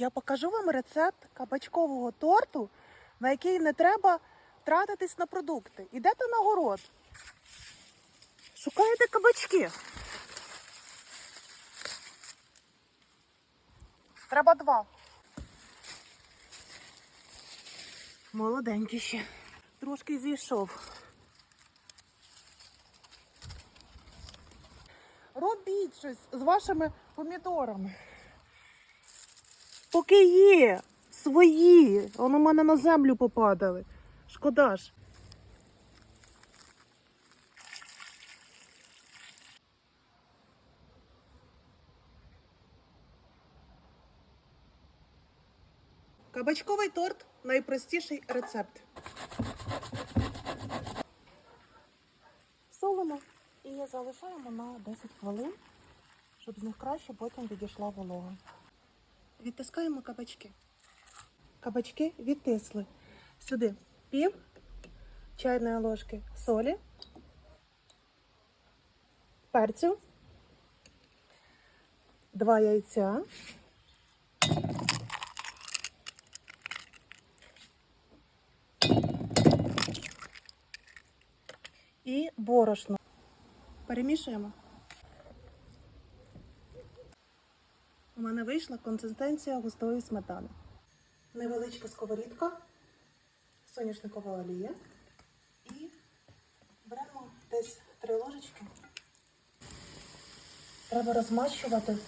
Я покажу вам рецепт кабачкового торту, на який не треба тратитись на продукти. Ідете на город, шукаєте кабачки. Треба два. Молоденький ще. Трошки зійшов. Робіть щось з вашими помідорами. Поки є свої, вони в мене на землю попадали. Шкода ж. Кабачковий торт найпростіший рецепт. Солимо і залишаємо на 10 хвилин, щоб з них краще потім відійшла волога. Відтискаємо кабачки. Кабачки відтисли. Сюди пів чайної ложки солі, перцю, два яйця. І борошно. Перемішуємо. У мене вийшла консистенція густої сметани. Невеличка сковорідка, соняшникова олія. І беремо десь три ложечки. Треба розмащувати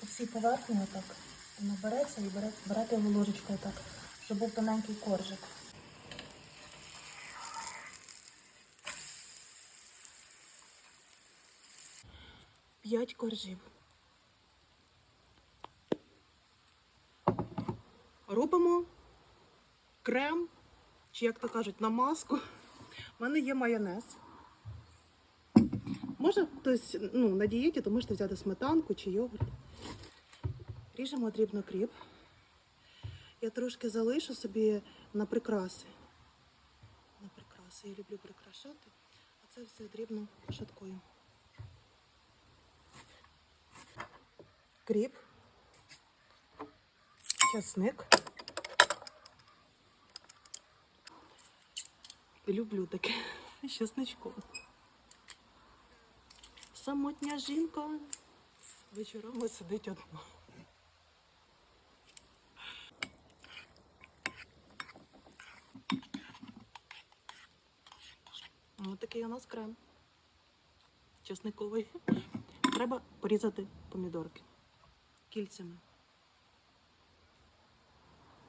по всій поверхні отак. Воно береться і бере, берете його ложечкою так, щоб був тоненький коржик. П'ять коржів. Робимо крем, чи як то кажуть, намазку. У мене є майонез. Може хтось ну, на дієті, то можете взяти сметанку чи йогурт. Ріжемо дрібно кріп. Я трошки залишу собі на прикраси. На прикраси. Я люблю прикрашати, а це все дрібно шаткою. Кріп, часник. Люблю таке з чесничком. Самотня жінка вечорами сидить одна. Ось такий у нас крем. Чесниковий. Треба порізати помідорки кільцями.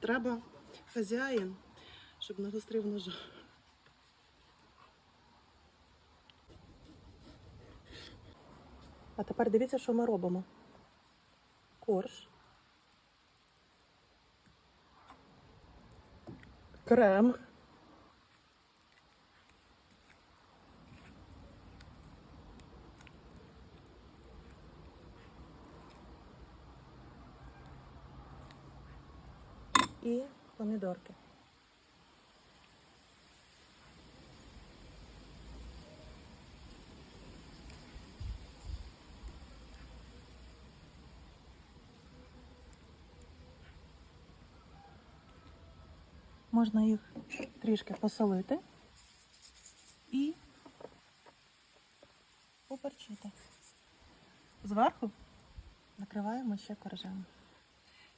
Треба хазяїн, щоб не гострив ножа. А тепер дивіться, що ми робимо. Корж. Крем. І помідорки. Можна їх трішки посолити і поперчити. Зверху накриваємо ще коржем.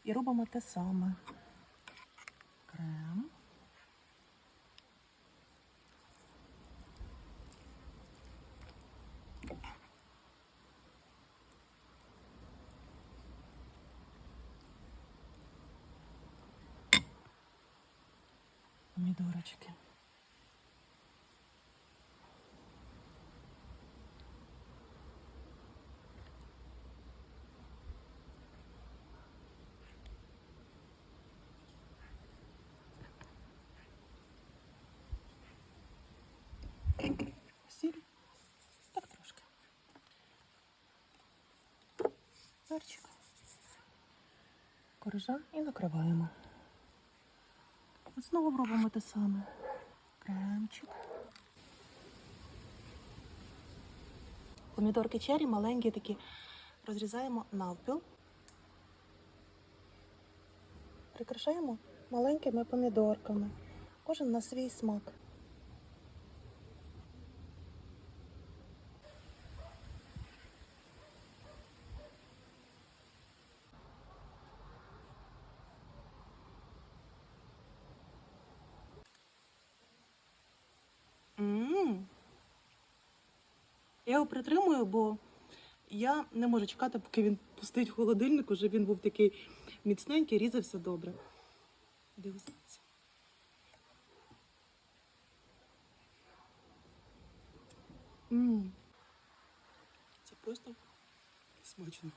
І робимо те саме. Крем. Помідорочки. Сіль. Так трошки. Перчик. Коржа і накриваємо. Знову робимо те саме. Кремчик. Помідорки чері маленькі такі розрізаємо навпіл. прикрашаємо маленькими помідорками. Кожен на свій смак. М. Я його притримую, бо я не можу чекати, поки він пустить в холодильник, уже він був такий міцненький, різався добре. М. Це просто смачно.